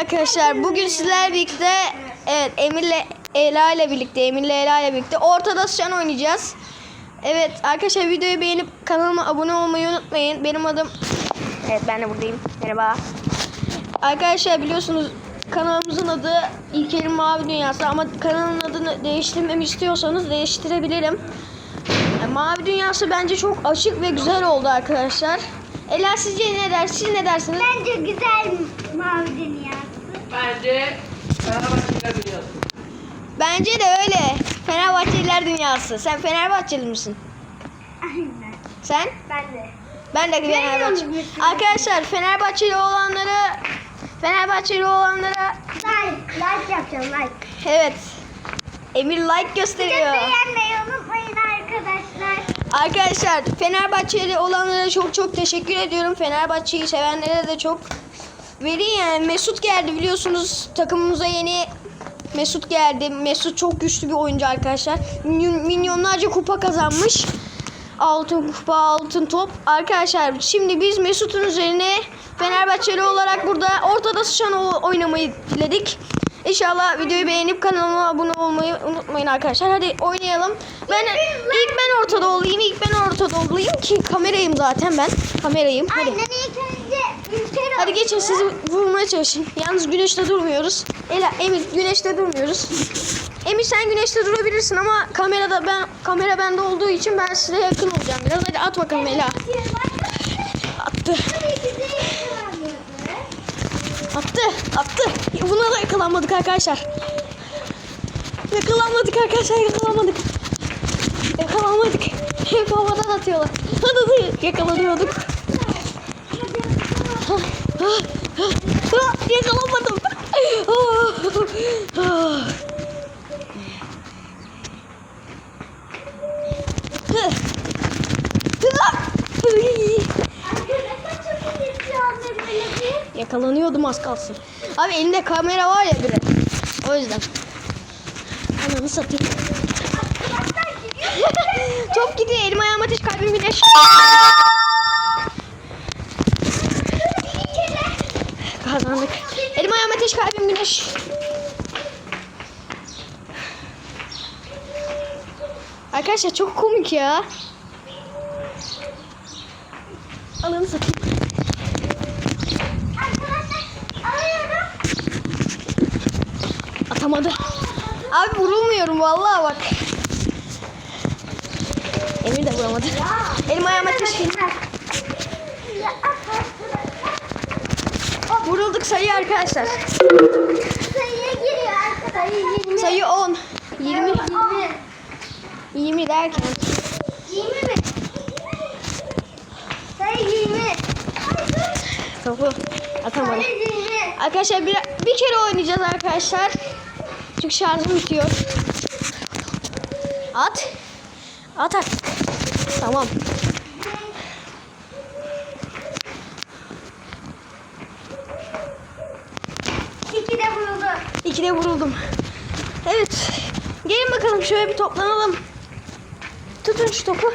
arkadaşlar. Bugün sizlerle birlikte evet Emir'le Ela ile birlikte Emir'le Ela ile birlikte ortada sıçan oynayacağız. Evet arkadaşlar videoyu beğenip kanalıma abone olmayı unutmayın. Benim adım Evet ben de buradayım. Merhaba. Arkadaşlar biliyorsunuz kanalımızın adı İlker'in Mavi Dünyası ama kanalın adını değiştirmemi istiyorsanız değiştirebilirim. Yani Mavi Dünyası bence çok açık ve güzel oldu arkadaşlar. Ela sizce ne der? Ne dersiniz? Bence güzel mavi dünyası. Bence Fenerbahçe'yle dünyası. Bence de öyle. Fenerbahçeliler dünyası. Sen Fenerbahçeli misin? Aynen. Sen? Ben de. Ben de Fenerbahçe. musun? Arkadaşlar Fenerbahçeli olanlara Fenerbahçeli olanlara Like, like yapacağım like. evet. Emir like Bir de gösteriyor. beğenmeyi unutmayın arkadaşlar. Arkadaşlar Fenerbahçeli olanlara çok çok teşekkür ediyorum. Fenerbahçe'yi sevenlere de çok. Veri yani Mesut geldi biliyorsunuz takımımıza yeni Mesut geldi. Mesut çok güçlü bir oyuncu arkadaşlar. Milyon- Milyonlarca kupa kazanmış. Altın kupa, altın top. Arkadaşlar şimdi biz Mesut'un üzerine Fenerbahçeli olarak burada ortada sıçan oynamayı diledik. İnşallah videoyu beğenip kanalıma abone olmayı unutmayın arkadaşlar. Hadi oynayalım. Ben ilk ben ortada olayım. İlk ben ortada olayım ki kamerayım zaten ben. Kamerayım. Hadi. Aynen Hadi geçin sizi vurmaya çalışın. Yalnız güneşte durmuyoruz. Ela, Emir güneşte durmuyoruz. Emir sen güneşte durabilirsin ama kamerada ben kamera bende olduğu için ben size yakın olacağım biraz. Hadi at bakalım Ela. Attı. Attı. Attı. Buna da yakalanmadık arkadaşlar. Yakalanmadık arkadaşlar yakalanmadık. Yakalanmadık. Hep havadan atıyorlar. Hadi hadi yakalanıyorduk. Yakalanmadım. Ay. Yakalanıyordum az kalsın. Abi elinde kamera var ya bire. O yüzden. Ananı satayım. Top gidiyor. Elim ayağım ateş kalbim güneş. Kazandık. Elim ayağım kalbim güneş. Arkadaşlar çok komik ya. Ananı satayım. Atamadı. Abi vurulmuyorum vallahi bak. Emir de vuramadı. Elim ayağıma ateş sayı arkadaşlar. Sayıya giriyor arkadaşlar. Sayı Sayı 10. 20. 20. 20 derken. 20 mi? Sayı 20. Topu atamadım. Sayı 20. Arkadaşlar bir, bir kere oynayacağız arkadaşlar. Çünkü şarjım bitiyor. At. At artık. Tamam. İkide vuruldum. Evet. Gelin bakalım şöyle bir toplanalım. Tutun şu topu.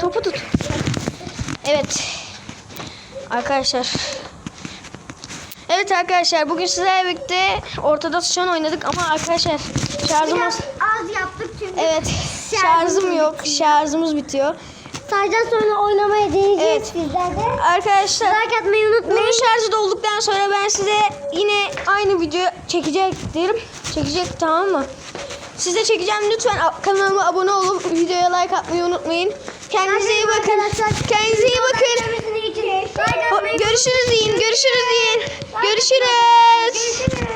Topu tut. Evet. Arkadaşlar. Evet arkadaşlar bugün sizlerle birlikte ortada sıçan oynadık ama arkadaşlar şarjımız Biraz az yaptık çünkü. evet şarjım yok şarjımız bitiyor. Sayıdan sonra oynamaya deneyeceğiz Evet. sizler de. Arkadaşlar Like atmayı unutmayın. bunun şarjı dolduktan sonra ben size yine aynı video çekecektim. Çekecek tamam mı? Size çekeceğim lütfen a- kanalıma abone olup videoya like atmayı unutmayın. Kendinize iyi bakın. Kendinize iyi bakın. Görüşürüz. Görüşürüz deyin. Görüşürüz deyin. Görüşürüz.